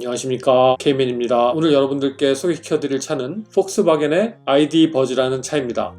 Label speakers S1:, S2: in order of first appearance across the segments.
S1: 안녕하십니까. 케이맨입니다. 오늘 여러분들께 소개시켜드릴 차는 폭스바겐의 ID 버즈라는 차입니다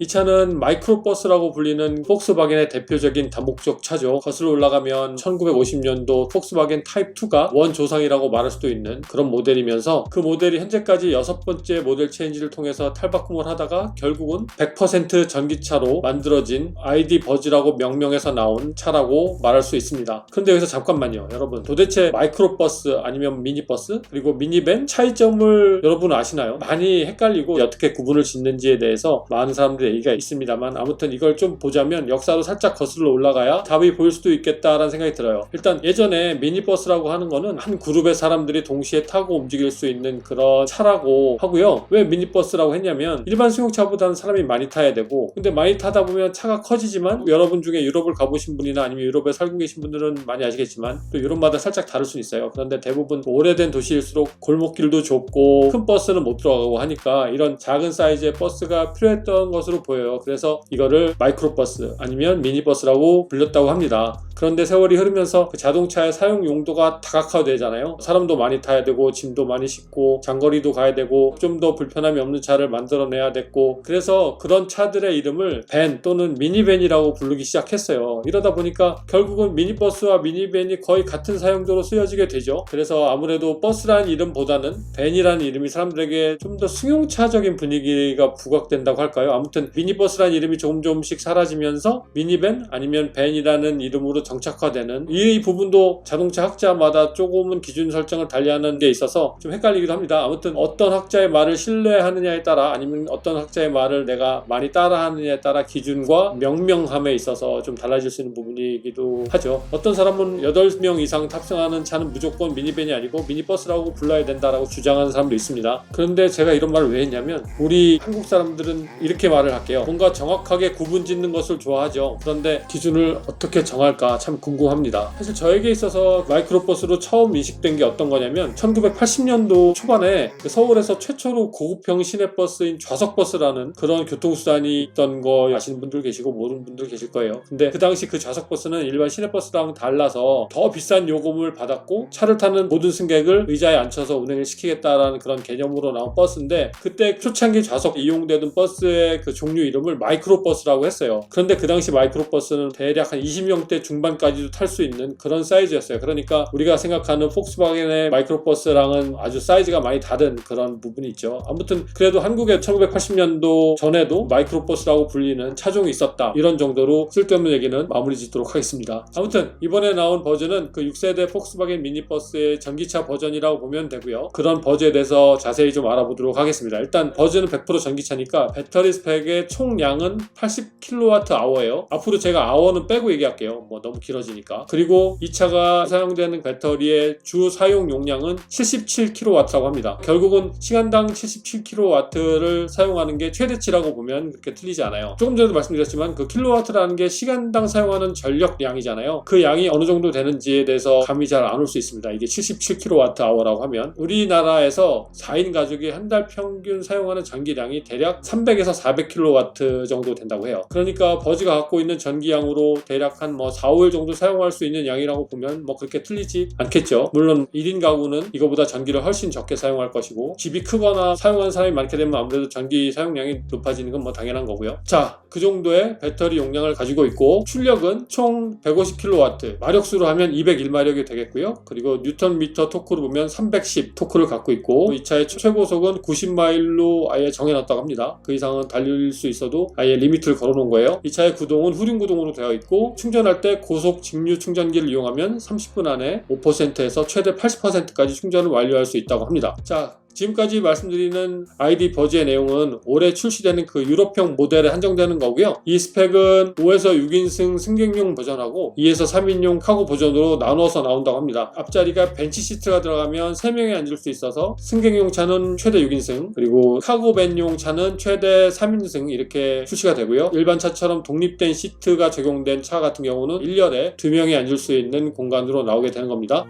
S1: 이 차는 마이크로버스라고 불리는 폭스바겐의 대표적인 다목적 차죠. 거슬러 올라가면 1950년도 폭스바겐 타입 2가 원조상이라고 말할 수도 있는 그런 모델이면서 그 모델이 현재까지 여섯 번째 모델 체인지를 통해서 탈바꿈을 하다가 결국은 100% 전기차로 만들어진 ID 버즈라고 명명해서 나온 차라고 말할 수 있습니다. 그런데 여기서 잠깐만요. 여러분 도대체 마이크로버스 아니면 미니버스 그리고 미니밴 차이점을 여러분 아시나요? 많이 헷갈리고 어떻게 구분을 짓는지에 대해서 많은 사람들이 얘기가 있습니다만 아무튼 이걸 좀 보자면 역사로 살짝 거슬러 올라가야 답이 보일 수도 있겠다라는 생각이 들어요. 일단 예전에 미니버스라고 하는 거는 한 그룹의 사람들이 동시에 타고 움직일 수 있는 그런 차라고 하고요. 왜 미니버스라고 했냐면 일반 승용차보다는 사람이 많이 타야 되고 근데 많이 타다 보면 차가 커지지만 여러분 중에 유럽을 가보신 분이나 아니면 유럽에 살고 계신 분들은 많이 아시겠지만 또 유럽마다 살짝 다를 수 있어요. 그런데 대부분 오래된 도시일수록 골목길도 좁고 큰 버스는 못 들어가고 하니까 이런 작은 사이즈의 버스가 필요했던 것으로 보여요. 그래서 이거를 마이크로버스 아니면 미니버스라고 불렸다고 합니다. 그런데 세월이 흐르면서 그 자동차의 사용 용도가 다각화되잖아요. 사람도 많이 타야 되고 짐도 많이 싣고 장거리도 가야 되고 좀 더 불편함이 없는 차를 만들어내야 됐고 그래서 그런 차들의 이름을 밴 또는 미니밴이라고 부르기 시작했어요. 이러다 보니까 결국은 미니버스와 미니밴이 거의 같은 사용도로 쓰여지게 되죠. 그래서 아무래도 버스라는 이름보다는 밴이라는 이름이 사람들에게 좀 더 승용차적인 분위기가 부각된다고 할까요? 아무튼 미니버스라는 이름이 조금 조금씩 사라지면서 미니밴 아니면 밴이라는 이름으로 정착화되는 이 부분도 자동차 학자마다 조금은 기준 설정을 달리하는 데 있어서 좀 헷갈리기도 합니다. 아무튼 어떤 학자의 말을 신뢰하느냐에 따라 아니면 어떤 학자의 말을 내가 많이 따라하느냐에 따라 기준과 명명함에 있어서 좀 달라질 수 있는 부분이기도 하죠. 어떤 사람은 8명 이상 탑승하는 차는 무조건 미니밴이 아니고 미니버스라고 불러야 된다라고 주장하는 사람도 있습니다. 그런데 제가 이런 말을 왜 했냐면 우리 한국 사람들은 이렇게 말을 할게요. 뭔가 정확하게 구분 짓는 것을 좋아하죠. 그런데 기준을 어떻게 정할까 참 궁금합니다. 사실 저에게 있어서 마이크로버스로 처음 인식된 게 어떤 거냐면 1980년도 초반에 그 서울에서 최초로 고급형 시내버스인 좌석버스라는 그런 교통수단이 있던 거 아시는 분들 계시고 모르는 분들 계실 거예요. 근데 그 당시 그 좌석버스는 일반 시내버스랑 달라서 더 비싼 요금을 받았고 차를 타는 모든 승객을 의자에 앉혀서 운행을 시키겠다라는 그런 개념으로 나온 버스인데 그때 초창기 좌석 이용되던 버스의 그 종류 이름을 마이크로버스라고 했어요. 그런데 그 당시 마이크로버스는 대략 한 20명대 중반까지도 탈 수 있는 그런 사이즈였어요. 그러니까 우리가 생각하는 폭스바겐의 마이크로버스랑은 아주 사이즈가 많이 다른 그런 부분이 있죠. 아무튼 그래도 한국에 1980년도 전에도 마이크로버스라고 불리는 차종이 있었다. 이런 정도로 쓸데없는 얘기는 마무리 짓도록 하겠습니다. 아무튼 이번에 나온 버전은 그 6세대 폭스바겐 미니버스의 전기차 버전이라고 보면 되고요. 그런 버즈에 대해서 자세히 좀 알아보도록 하겠습니다. 일단 버즈는 100% 전기차니까 배터리 스펙 의 총량은 80kWh예요. 앞으로 제가 아워는 빼고 얘기할게요. 뭐 너무 길어지니까. 그리고 이 차가 사용되는 배터리의 주 사용 용량은 77kW라고 합니다. 결국은 시간당 77kW를 사용하는 게 최대치라고 보면 그렇게 틀리지 않아요. 조금 전에도 말씀드렸지만 그 킬로와트라는 게 시간당 사용하는 전력량이잖아요. 그 양이 어느 정도 되는지에 대해서 감이 잘 안 올 수 있습니다. 이게 77kWh라고 하면 우리나라에서 4인 가족이 한 달 평균 사용하는 전기량이 대략 300에서 400kW 정도 된다고 해요. 그러니까 버즈가 갖고 있는 전기량으로 대략 한 뭐 4, 5일 정도 사용할 수 있는 양이라고 보면 뭐 그렇게 틀리지 않겠죠. 물론 1인 가구는 이거보다 전기를 훨씬 적게 사용할 것이고 집이 크거나 사용하는 사람이 많게 되면 아무래도 전기 사용량이 높아지는 건 뭐 당연한 거고요. 자, 그 정도의 배터리 용량을 가지고 있고 출력은 총 150kW, 마력수로 하면 201마력이 되겠고요. 그리고 뉴턴 미터 토크로 보면 310 토크를 갖고 있고 이 차의 최고속은 90마일로 아예 정해놨다고 합니다. 그 이상은 달릴 수 있어도 아예 리미트를 걸어놓은 거예요. 이 차의 구동은 후륜 구동으로 되어 있고 충전할 때 고속 직류 충전기를 이용하면 30분 안에 5%에서 최대 80%까지 충전을 완료할 수 있다고 합니다. 자, 지금까지 말씀드리는 ID 버즈의 내용은 올해 출시되는 그 유럽형 모델에 한정되는 거고요. 이 스펙은 5에서 6인승 승객용 버전하고 2에서 3인용 카고 버전으로 나눠서 나온다고 합니다. 앞자리가 벤치 시트가 들어가면 3명이 앉을 수 있어서 승객용 차는 최대 6인승 그리고 카고 밴용 차는 최대 3인승 이렇게 출시가 되고요. 일반 차처럼 독립된 시트가 적용된 차 같은 경우는 1열에 2명이 앉을 수 있는 공간으로 나오게 되는 겁니다.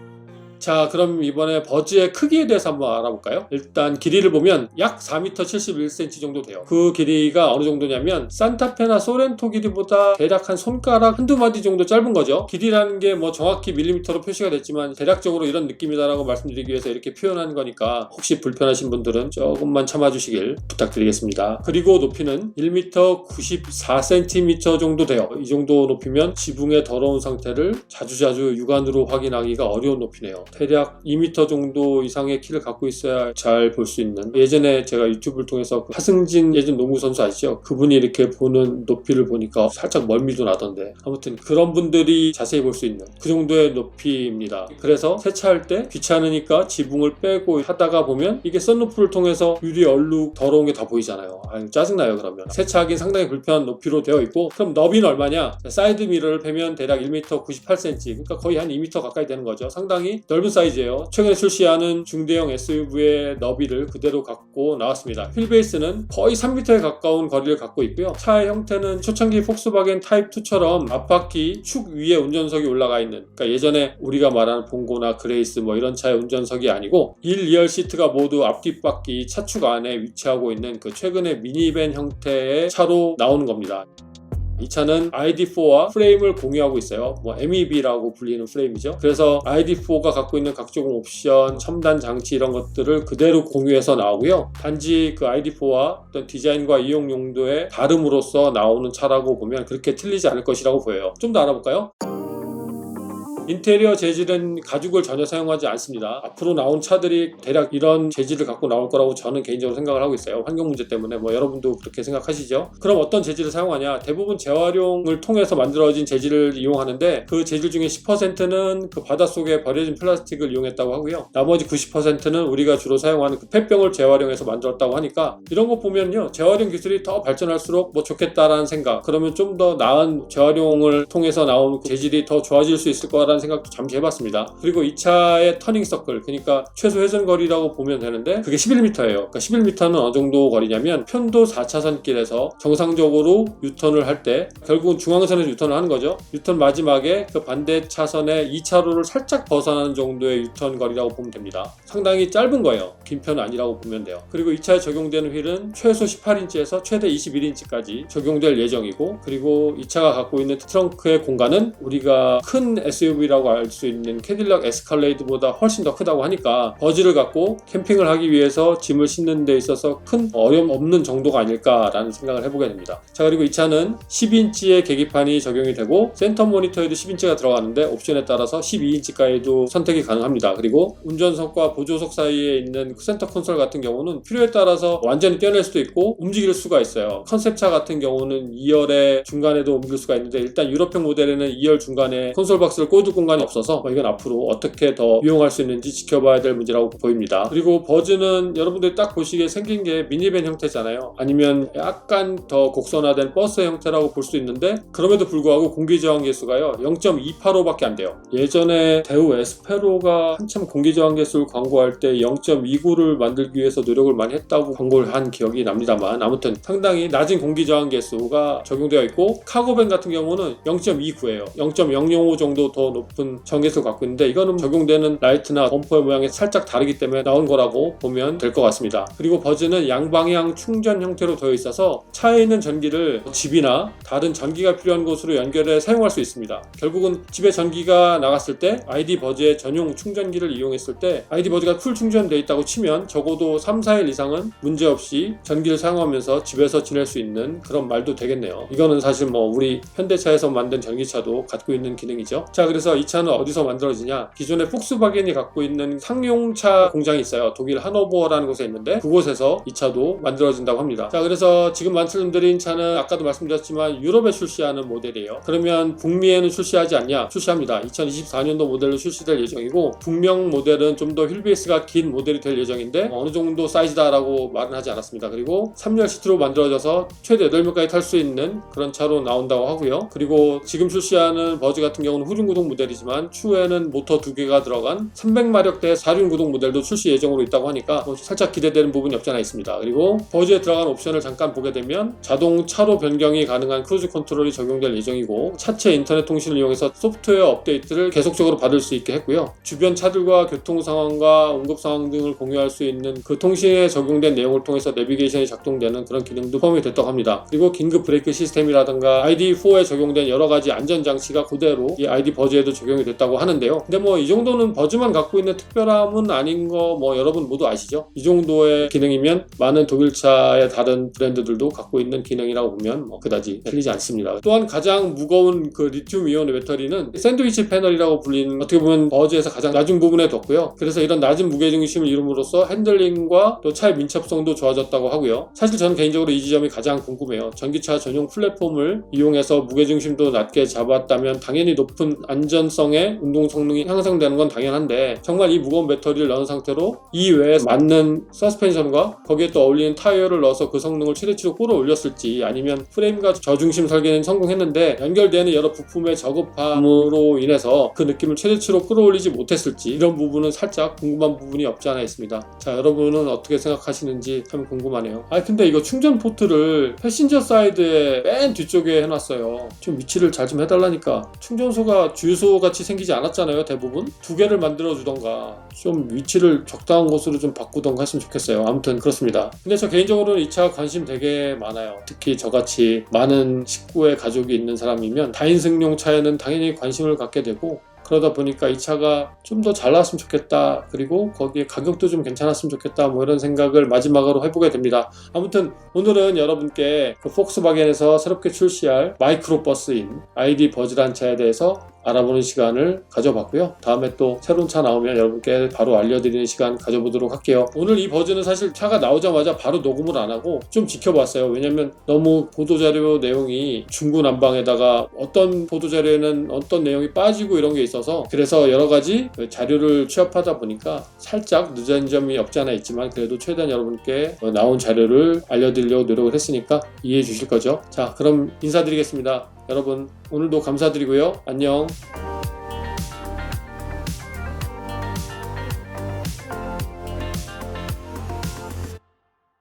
S1: 자, 그럼 이번에 버즈의 크기에 대해서 한번 알아볼까요? 일단 길이를 보면 약 4m 71cm 정도 돼요. 그 길이가 어느 정도냐면 산타페나 소렌토 길이보다 대략 한 손가락 한두 마디 정도 짧은 거죠. 길이라는 게 뭐 정확히 밀리미터로 표시가 됐지만 대략적으로 이런 느낌이다라고 말씀드리기 위해서 이렇게 표현한 거니까 혹시 불편하신 분들은 조금만 참아주시길 부탁드리겠습니다. 그리고 높이는 1m 94cm 정도 돼요. 이 정도 높이면 지붕의 더러운 상태를 자주자주 육안으로 확인하기가 어려운 높이네요. 대략 2m 정도 이상의 키를 갖고 있어야 잘 볼 수 있는 예전에 제가 유튜브를 통해서 그 하승진 예전 농구 선수 아시죠? 그분이 이렇게 보는 높이를 보니까 살짝 멀미도 나던데 아무튼 그런 분들이 자세히 볼 수 있는 그 정도의 높이입니다. 그래서 세차할 때 귀찮으니까 지붕을 빼고 하다가 보면 이게 썬루프를 통해서 유리 얼룩 더러운 게 다 보이잖아요. 아유 짜증나요 그러면 세차하기 상당히 불편한 높이로 되어 있고 그럼 너비는 얼마냐? 사이드 미러를 빼면 대략 1m 98cm 그러니까 거의 한 2m 가까이 되는 거죠. 상당히 넓은 사이즈예요. 최근에 출시하는 중대형 SUV의 너비를 그대로 갖고 나왔습니다. 휠베이스는 거의 3m에 가까운 거리를 갖고 있고요. 차의 형태는 초창기 폭스바겐 타입 2처럼 앞바퀴 축 위에 운전석이 올라가 있는 그러니까 예전에 우리가 말하는 봉고나 그레이스 뭐 이런 차의 운전석이 아니고 1, 2열 시트가 모두 앞뒷바퀴 차축 안에 위치하고 있는 그 최근의 미니밴 형태의 차로 나오는 겁니다. 이 차는 ID4와 프레임을 공유하고 있어요. 뭐 MEB라고 불리는 프레임이죠. 그래서 ID4가 갖고 있는 각종 옵션, 첨단 장치 이런 것들을 그대로 공유해서 나오고요. 단지 그 ID4와 어떤 디자인과 이용 용도의 다름으로써 나오는 차라고 보면 그렇게 틀리지 않을 것이라고 보여요. 좀 더 알아볼까요? 인테리어 재질은 가죽을 전혀 사용하지 않습니다. 앞으로 나온 차들이 대략 이런 재질을 갖고 나올 거라고 저는 개인적으로 생각을 하고 있어요. 환경 문제 때문에 뭐 여러분도 그렇게 생각하시죠? 그럼 어떤 재질을 사용하냐? 대부분 재활용을 통해서 만들어진 재질을 이용하는데 그 재질 중에 10%는 그 바닷속에 버려진 플라스틱을 이용했다고 하고요. 나머지 90%는 우리가 주로 사용하는 그 폐병을 재활용해서 만들었다고 하니까 이런 거 보면요. 재활용 기술이 더 발전할수록 뭐 좋겠다라는 생각 그러면 좀 더 나은 재활용을 통해서 나온 그 재질이 더 좋아질 수 있을 거라는 생각도 잠시 해봤습니다. 그리고 이 차의 터닝 서클, 그러니까 최소 회전 거리라고 보면 되는데 그게 11m예요. 그러니까 11m는 어느 정도 거리냐면 편도 4차선 길에서 정상적으로 유턴을 할 때 결국은 중앙선에서 유턴을 하는 거죠. 유턴 마지막에 그 반대 차선의 2차로를 살짝 벗어나는 정도의 유턴 거리라고 보면 됩니다. 상당히 짧은 거예요. 긴 편은 아니라고 보면 돼요. 그리고 이 차에 적용되는 휠은 최소 18인치에서 최대 21인치까지 적용될 예정이고 그리고 이 차가 갖고 있는 트렁크의 공간은 우리가 큰 SUV 라고 알 수 있는 캐딜락 에스칼레이드보다 훨씬 더 크다고 하니까 버즈를 갖고 캠핑을 하기 위해서 짐을 싣는 데 있어서 큰 어려움 없는 정도가 아닐까라는 생각을 해보게 됩니다. 자 그리고 이 차는 10인치의 계기판이 적용이 되고 센터 모니터에도 10인치가 들어가는데 옵션에 따라서 12인치까지도 선택이 가능합니다. 그리고 운전석과 보조석 사이에 있는 그 센터 콘솔 같은 경우는 필요에 따라서 완전히 떼낼 수도 있고 움직일 수가 있어요. 컨셉차 같은 경우는 2열의 중간에도 옮길 수가 있는데 일단 유럽형 모델에는 2열 중간에 콘솔 박스를 꽂을 공간이 없어서 뭐 이건 앞으로 어떻게 더 이용할 수 있는지 지켜봐야 될 문제라고 보입니다. 그리고 버즈는 여러분들이 딱 보시기에 생긴 게 미니밴 형태잖아요. 아니면 약간 더 곡선화된 버스 형태라고 볼 수 있는데 그럼에도 불구하고 공기 저항 계수가요 0.285밖에 안 돼요. 예전에 대우 에스페로가 한참 공기 저항 계수를 광고할 때 0.29를 만들기 위해서 노력을 많이 했다고 광고를 한 기억이 납니다만 아무튼 상당히 낮은 공기 저항 계수가 적용되어 있고 카고밴 같은 경우는 0.29예요. 0.005 정도 더 높은 전개수를 갖고 있는데 이거는 적용되는 라이트나 범퍼의 모양이 살짝 다르기 때문에 나온 거라고 보면 될 것 같습니다. 그리고 버즈는 양방향 충전 형태로 되어 있어서 차에 있는 전기를 집이나 다른 전기가 필요한 곳으로 연결해 사용할 수 있습니다. 결국은 집에 전기가 나갔을 때 아이디 버즈의 전용 충전기를 이용했을 때 아이디 버즈가 풀 충전되어 있다고 치면 적어도 3, 4일 이상은 문제없이 전기를 사용하면서 집에서 지낼 수 있는 그런 말도 되겠네요. 이거는 사실 뭐 우리 현대차에서 만든 전기차도 갖고 있는 기능이죠. 자 그래서 이 차는 어디서 만들어지냐? 기존의 폭스바겐이 갖고 있는 상용차 공장이 있어요. 독일 하노버라는 곳에 있는데 그곳에서 이 차도 만들어진다고 합니다. 자 그래서 지금 말씀드린 차는 아까도 말씀드렸지만 유럽에 출시하는 모델이에요. 그러면 북미에는 출시하지 않냐? 출시합니다. 2024년도 모델로 출시될 예정이고 북명 모델은 좀 더 휠베이스가 긴 모델이 될 예정인데 어느 정도 사이즈다라고 말은 하지 않았습니다. 그리고 3열 시트로 만들어져서 최대 8명까지 탈 수 있는 그런 차로 나온다고 하고요. 그리고 지금 출시하는 버즈 같은 경우는 후륜 구동 모델 이지만 추후에는 모터 두 개가 들어간 300마력대 4륜 구동 모델도 출시 예정으로 있다고 하니까 뭐 살짝 기대되는 부분이 없지 않아 있습니다. 그리고 버즈에 들어간 옵션을 잠깐 보게 되면 자동 차로 변경이 가능한 크루즈 컨트롤이 적용될 예정이고 차체 인터넷 통신을 이용해서 소프트웨어 업데이트를 계속적으로 받을 수 있게 했고요. 주변 차들과 교통 상황과 응급 상황 등을 공유할 수 있는 그 통신에 적용된 내용을 통해서 내비게이션이 작동되는 그런 기능도 포함이 됐다고 합니다. 그리고 긴급 브레이크 시스템이라든가 ID4에 적용된 여러 가지 안전 장치가 그대로 이 ID 버즈에도 적용이 됐다고 하는데요. 근데 뭐 이 정도는 버즈만 갖고 있는 특별함은 아닌 거 뭐 여러분 모두 아시죠? 이 정도의 기능이면 많은 독일차의 다른 브랜드들도 갖고 있는 기능이라고 보면 뭐 그다지 틀리지 않습니다. 또한 가장 무거운 그 리튬 이온 배터리는 샌드위치 패널이라고 불리는 어떻게 보면 버즈에서 가장 낮은 부분에 뒀고요. 그래서 이런 낮은 무게 중심을 이룸으로써 핸들링과 또 차의 민첩성도 좋아졌다고 하고요. 사실 저는 개인적으로 이 지점이 가장 궁금해요. 전기차 전용 플랫폼을 이용해서 무게 중심도 낮게 잡았다면 당연히 높은 안전 성의 운동 성능이 향상되는 건 당연한데 정말 이 무거운 배터리를 넣은 상태로 이 외에 맞는 서스펜션과 거기에 또 어울리는 타이어를 넣어서 그 성능을 최대치로 끌어 올렸을지 아니면 프레임과 저중심 설계는 성공했는데 연결되는 여러 부품의 저급함으로 인해서 그 느낌을 최대치로 끌어올리지 못했을지 이런 부분은 살짝 궁금한 부분이 없지 않아 있습니다. 자 여러분은 어떻게 생각하시는지 참 궁금하네요. 아 근데 이거 충전 포트를 패신저 사이드에 맨 뒤쪽에 해놨어요. 좀 위치를 잘 좀 해달라니까 충전소가 주유소 같이 생기지 않았잖아요 대부분 두 개를 만들어 주던가 좀 위치를 적당한 곳으로 좀 바꾸던가 했으면 좋겠어요. 아무튼 그렇습니다. 근데 저 개인적으로는 이 차 관심 되게 많아요. 특히 저같이 많은 식구의 가족이 있는 사람이면 다인승용 차에는 당연히 관심을 갖게 되고 그러다 보니까 이 차가 좀 더 잘 나왔으면 좋겠다. 그리고 거기에 가격도 좀 괜찮았으면 좋겠다. 뭐 이런 생각을 마지막으로 해보게 됩니다. 아무튼 오늘은 여러분께 그 폭스바겐에서 새롭게 출시할 마이크로버스인 ID 버즈란 차에 대해서 알아보는 시간을 가져봤고요. 다음에 또 새로운 차 나오면 여러분께 바로 알려드리는 시간 가져보도록 할게요. 오늘 이 버즈는 사실 차가 나오자마자 바로 녹음을 안 하고 좀 지켜봤어요. 왜냐면 너무 보도자료 내용이 중구난방에다가 어떤 보도자료에는 어떤 내용이 빠지고 이런 게 있어서 그래서 여러 가지 그 자료를 취합하다 보니까 살짝 늦은 점이 없지 않아 있지만 그래도 최대한 여러분께 어, 나온 자료를 알려드리려고 노력을 했으니까 이해해 주실 거죠. 자, 그럼 인사드리겠습니다. 여러분 오늘도 감사드리고요. 안녕.